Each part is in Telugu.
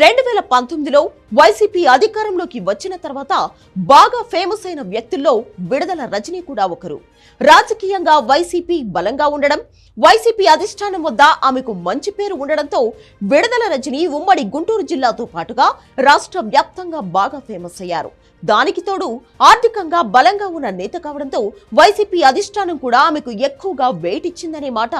రెండు వేల పంతొమ్మిదిలో వైసీపీ అధికారంలోకి వచ్చిన తర్వాత బాగా ఫేమస్ అయిన వ్యక్తుల్లో విడుదల రజనీ కూడా ఒకరు. రాజకీయంగా వైసీపీ బలంగా ఉండడం వైసీపీ అధిష్టానం వద్ద ఆమెకు మంచి పేరు ఉండడంతో విడుదల రజని ఉమ్మడి గుంటూరు జిల్లాతో పాటుగా రాష్ట్ర వ్యాప్తంగా బాగా ఫేమస్ అయ్యారు. దానికి తోడు ఆర్థికంగా బలంగా ఉన్న నేత కావడంతో వైసీపీ అధిష్టానం కూడా ఆమెకు ఎక్కువగా వెయిట్ ఇచ్చిందనే మాట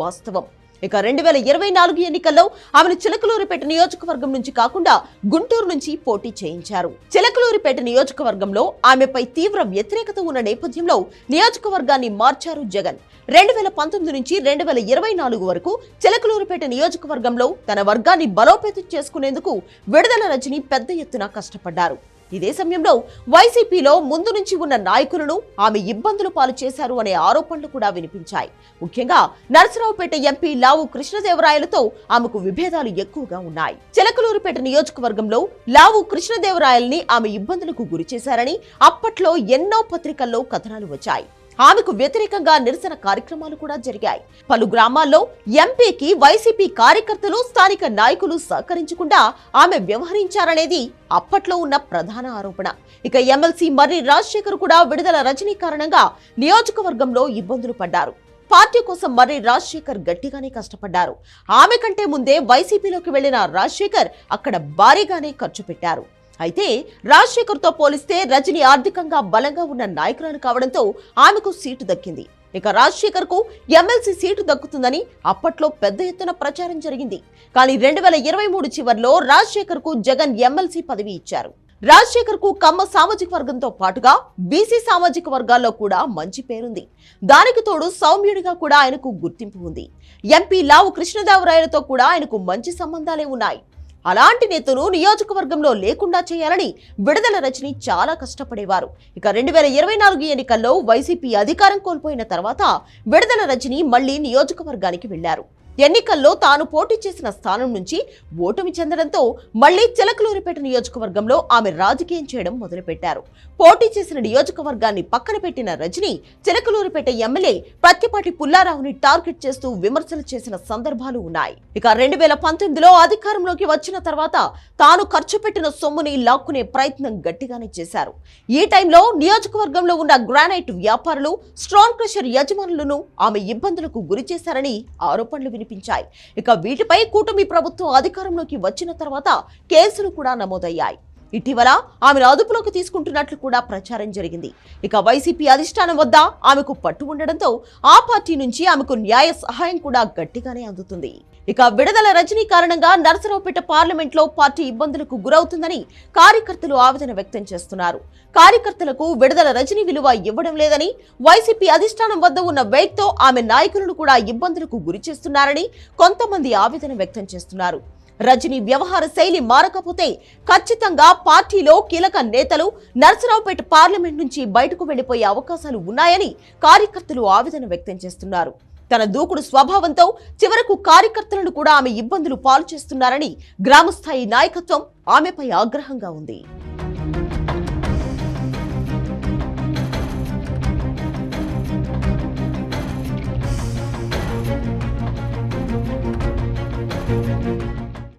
వాస్తవం. ఇక రెండు వేల ఇరవై నాలుగు ఎన్నికల్లో ఆమెను చిలకలూరిపేట నియోజకవర్గం నుంచి కాకుండా గుంటూరు నుంచి పోటీ చేయించారు. చిలకలూరిపేట నియోజకవర్గంలో ఆమెపై తీవ్ర వ్యతిరేకత ఉన్న నేపథ్యంలో నియోజకవర్గాన్ని మార్చారు జగన్. రెండు వేల పంతొమ్మిది నుంచి రెండు వేల ఇరవై నాలుగు వరకు చిలకలూరిపేట నియోజకవర్గంలో తన వర్గాన్ని బలోపేతం చేసుకునేందుకు విడుదల రజని పెద్ద ఎత్తున కష్టపడ్డారు. ఇదే సమయంలో వైసీపీలో ముందు నుంచి ఉన్న నాయకులను ఆమె ఇబ్బందులు పాలు చేశారు అనే ఆరోపణలు కూడా వినిపించాయి. ముఖ్యంగా నరసరావుపేట ఎంపీ లావు కృష్ణదేవరాయలతో ఆమెకు విభేదాలు ఎక్కువగా ఉన్నాయి. చిలకలూరుపేట నియోజకవర్గంలో లావు కృష్ణదేవరాయల్ని ఆమె ఇబ్బందులకు గురి చేశారని అప్పట్లో ఎన్నో పత్రికల్లో కథనాలు వచ్చాయి. ఆమెకు వ్యతిరేకంగా నిరసన కార్యక్రమాలు కూడా జరిగాయి. పలు గ్రామాల్లో ఎంపీకి వైసీపీ కార్యకర్తలు స్థానిక నాయకులు సహకరించకుండా ఆమె వ్యవహరించారనేది అప్పట్లో ఉన్న ప్రధాన ఆరోపణ. ఇక ఎమ్మెల్సీ మర్రి రాజశేఖర్ కూడా విడుదల రజనీ కారణంగా నియోజకవర్గంలో ఇబ్బందులు పడ్డారు. పార్టీ కోసం మర్రి రాజశేఖర్ గట్టిగానే కష్టపడ్డారు. ఆమె కంటే ముందే వైసీపీలోకి వెళ్ళిన రాజశేఖర్ అక్కడ భారీగానే ఖర్చు పెట్టారు. అయితే రాజశేఖర్తో పోలిస్తే రజని ఆర్థికంగా బలంగా ఉన్న నాయకురాలు కావడంతో ఆమెకు సీటు దక్కింది. ఇక రాజశేఖర్కు ఎమ్మెల్సీ సీటు దక్కుతుందని అప్పట్లో పెద్ద ఎత్తున ప్రచారం జరిగింది. కానీ రెండు వేల ఇరవై మూడు చివరిలో రాజశేఖర్కు జగన్ ఎమ్మెల్సీ పదవి ఇచ్చారు. రాజశేఖర్కు కమ్మ సామాజిక వర్గంతో పాటుగా బీసీ సామాజిక వర్గాల్లో కూడా మంచి పేరుంది. దానికి తోడు సౌమ్యుడిగా కూడా ఆయనకు గుర్తింపు ఉంది. ఎంపీ లావు కృష్ణదేవరాయలతో కూడా ఆయనకు మంచి సంబంధాలే ఉన్నాయి. అలాంటి నేతను నియోజకవర్గంలో లేకుండా చేయాలని విడుదల రజని చాలా కష్టపడేవారు. ఇక రెండు వేల ఇరవై నాలుగు ఎన్నికల్లో వైసీపీ అధికారం కోల్పోయిన తర్వాత విడుదల రజని మళ్ళీ నియోజకవర్గానికి వెళ్ళారు ఎన్నికల్లో తాను పోటీ చేసిన స్థానం నుంచి ఓటమి చెందడంతో మళ్ళీ చిలకలూరిపేట నియోజకవర్గంలో ఆమె రాజకీయం చేయడం మొదలుపెట్టారు. పోటీ చేసిన నియోజకవర్గాన్ని పక్కన పెట్టిన రజని చిలకలూరిపేట ఎమ్మెల్యే ప్రత్తిపాటి పుల్లారావుని టార్గెట్ చేస్తూ విమర్శలు చేసిన సందర్భాలు ఉన్నాయి. ఇక రెండు వేల పంతొమ్మిదిలో అధికారంలోకి వచ్చిన తర్వాత తాను ఖర్చు పెట్టిన సొమ్ముని లాక్కునే ప్రయత్నం గట్టిగానే చేశారు. ఈ టైంలో నియోజకవర్గంలో ఉన్న గ్రానైట్ వ్యాపారులు స్ట్రాంగ్ క్రషర్ యజమానులను ఆమె ఇబ్బందులకు గురి చేశారని ఆరోపణలు వినిపించాయి ఇక వీటిపై కూటమి ప్రభుత్వం అధికారంలోకి వచ్చిన తర్వాత కేసులు కూడా నమోదయ్యాయి. ఇటీవల ఆమెను అదుపులోకి తీసుకుంటున్నట్లు కూడా ప్రచారం జరిగింది. ఇక వైసీపీ అధిష్టానం వద్ద ఆమెకు పట్టు ఉండడంతో ఆ పార్టీ నుంచి ఆమెకు న్యాయ సహాయం కూడా గట్టిగానే అందుతుంది. ఇక విడుదల రజనీ కారణంగా నరసరావుపేట పార్లమెంట్లో పార్టీ ఇబ్బందులకు గురవుతుందని కార్యకర్తలు ఆవేదన వ్యక్తం చేస్తున్నారు. కార్యకర్తలకు విడుదల రజనీ విలువ ఇవ్వడం లేదని వైసీపీ అధిష్టానం వద్ద ఉన్న వెయిట్ ఆమె నాయకులను కూడా ఇబ్బందులకు గురి చేస్తున్నారని కొంతమంది ఆవేదన వ్యక్తం చేస్తున్నారు. రజని వ్యవహార శైలి మారకపోతే ఖచ్చితంగా పార్టీలో కీలక నేతలు నరసరావుపేట పార్లమెంట్ నుంచి బయటకు వెళ్ళిపోయే అవకాశాలు ఉన్నాయని కార్యకర్తలు ఆవేదన వ్యక్తం చేస్తున్నారు. తన దూకుడు స్వభావంతో చివరకు కార్యకర్తలను కూడా ఆమె ఇబ్బందులు పాలు చేస్తున్నారని గ్రామస్థాయి నాయకత్వం ఆమెపై ఆగ్రహంగా ఉంది.